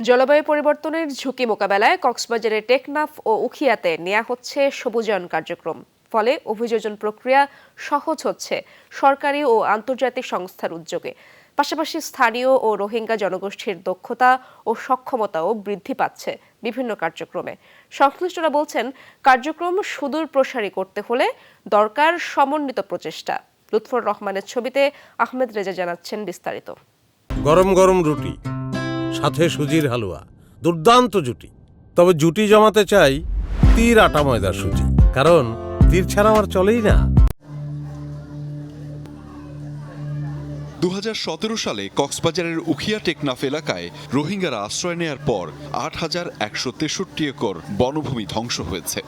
জলবায়ু পরিবর্তনের ঝুঁকি মোকাবেলায় কক্সবাজারের টেকনাফ ও উখিয়াতে নেওয়া হচ্ছে সবুজায়ন কার্যক্রম। ফলে অভিযোজন প্রক্রিয়া সহজ হচ্ছে সরকারি ও আন্তর্জাতিক সংস্থার উদ্যোগে। পাশাপাশি স্থানীয় ও রোহিঙ্গা জনগোষ্ঠীর দক্ষতা ও সক্ষমতাও বৃদ্ধি পাচ্ছে বিভিন্ন কার্যক্রমে। সংশ্লিষ্টরা বলছেন, কার্যক্রম সুদূর প্রসারী করতে হলে দরকার সমন্বিত প্রচেষ্টা। লুৎফর রহমানের ছবিতে আহমেদ রেজা জানাচ্ছেন বিস্তারিত। গরম গরম রুটি। সাথে সুজির হালুয়া। দুর্দান্ত জুটি। তবে জুটি জমাতে চাই তীর আটা ময়দার সুজি। কারণ তীর ছাড়া আমার চলেই না। দু হাজার সতেরো সালে কক্সবাজারের উখিয়া টেকনাফ এলাকায় রোহিঙ্গারা আশ্রয় নেয়ার পর আট হাজার একশো তেষট্টি একর বনভূমি ধ্বংস হয়েছে।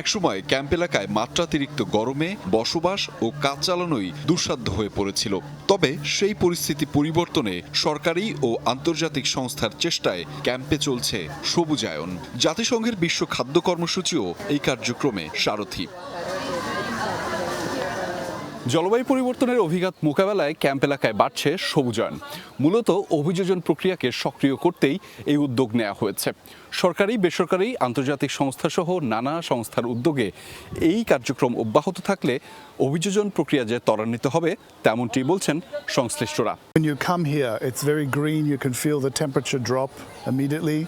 একসময় ক্যাম্প এলাকায় মাত্রাতিরিক্ত গরমে বসবাস ও কাজ চালানোই দুঃসাধ্য হয়ে পড়েছিল। তবে সেই পরিস্থিতি পরিবর্তনে সরকারি ও আন্তর্জাতিক সংস্থার চেষ্টায় ক্যাম্পে চলছে সবুজায়ন। জাতিসংঘের বিশ্ব খাদ্য কর্মসূচিও এই কার্যক্রমে সারথি। জলবায়ু পরিবর্তনের অভিঘাত মোকাবেলায় ক্যাম্প এলাকায় বাড়ছে সবুজায়ন মূলত অভিযোজন প্রক্রিয়াকে সক্রিয় করতেই এই উদ্যোগ নেওয়া হয়েছে সরকারি বেসরকারি আন্তর্জাতিক সংস্থাসহ নানা সংস্থার উদ্যোগে এই কার্যক্রম অব্যাহত থাকলে অভিযোজন প্রক্রিয়া যে ত্বরান্বিত হবে তেমনটি বলছেন সংশ্লিষ্টরা When you come here, it's very green. You can feel the temperature drop immediately.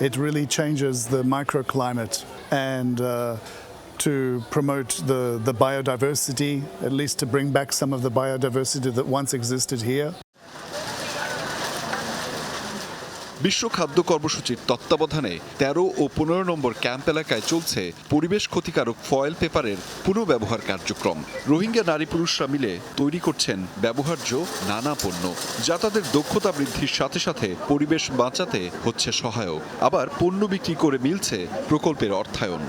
It really changes the microclimate and uh, to promote the, the biodiversity, at least to bring back some of the biodiversity that once existed here. বিশ্ব খাদ্য কর্মসূচির তত্ত্বাবধানে তেরো ও পনেরো নম্বর camp এলাকায় চলছে পরিবেশ ক্ষতিকারক ফয়েল পেপারের পুনঃব্যবহার কার্যক্রম। রোহিঙ্গা নারী পুরুষরা মিলে তৈরি করছেন ব্যবহার্য নানা পণ্য যা তাদের দক্ষতা বৃদ্ধির সাথে সাথে পরিবেশ বাঁচাতে হচ্ছে সহায়ক। আবার পণ্য বিক্রি করে মিলছে প্রকল্পের অর্থায়ন।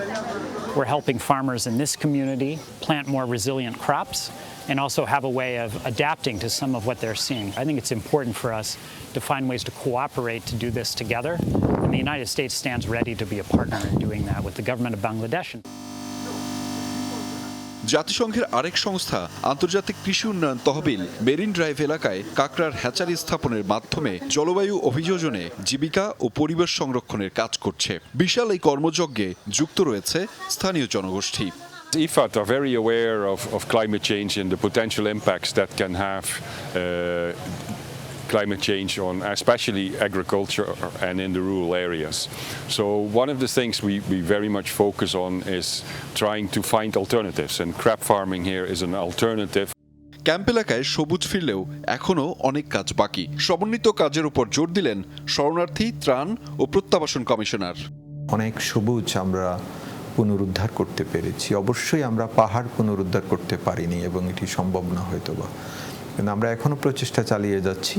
We're helping farmers in this community plant more resilient crops and also have a way of adapting to some of what they're seeing. I think it's important for us to find ways to cooperate to do this together. And the United States stands ready to be a partner in doing that with the government of Bangladesh. জাতিসংঘের আরেক সংস্থা আন্তর্জাতিক কৃষি উন্নয়ন তহবিল marine drive এলাকায় কাকড়ার hatchery স্থাপনের মাধ্যমে জলবায়ু অভিযোজনে জীবিকা ও পরিবেশ সংরক্ষণের কাজ করছে। বিশাল এই কর্মযজ্ঞে যুক্ত রয়েছে স্থানীয় জনগোষ্ঠী। IFAD are very aware of, of climate change and the potential impacts that can have uh, climate change on especially agriculture and in the rural areas. So one of the things we, we very much focus on is trying to find alternatives and crab farming here is an alternative camp এলাকায় সবুজ ফিরলেও এখনও অনেক কাজ বাকি সমন্বিত কাজের উপর জোর দিলেন শরণার্থী ত্রাণ ও প্রত্যাবাসন কমিশনার অনেক সবুজ আমরা পুনরুদ্ধার করতে পেরেছি অবশ্যই আমরা পাহাড় পুনরুদ্ধার করতে পারিনি এবং এটি সম্ভব না হয়তো বা কিন্তু আমরা এখনও প্রচেষ্টা চালিয়ে যাচ্ছি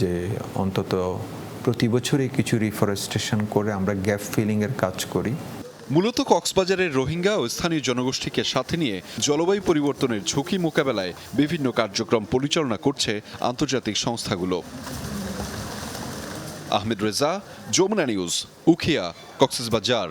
যে অন্তত প্রতি বছরই কিছু রিফরেস্টেশন করে আমরা গ্যাপ ফিলিংয়ের কাজ করি। মূলত কক্সবাজারের রোহিঙ্গা ও স্থানীয় জনগোষ্ঠীকে সাথে নিয়ে জলবায়ু পরিবর্তনের ঝুঁকি মোকাবেলায় বিভিন্ন কার্যক্রম পরিচালনা করছে আন্তর্জাতিক সংস্থাগুলো। আহমেদ রেজা, যমুনা নিউজ, উখিয়া, কক্সবাজার।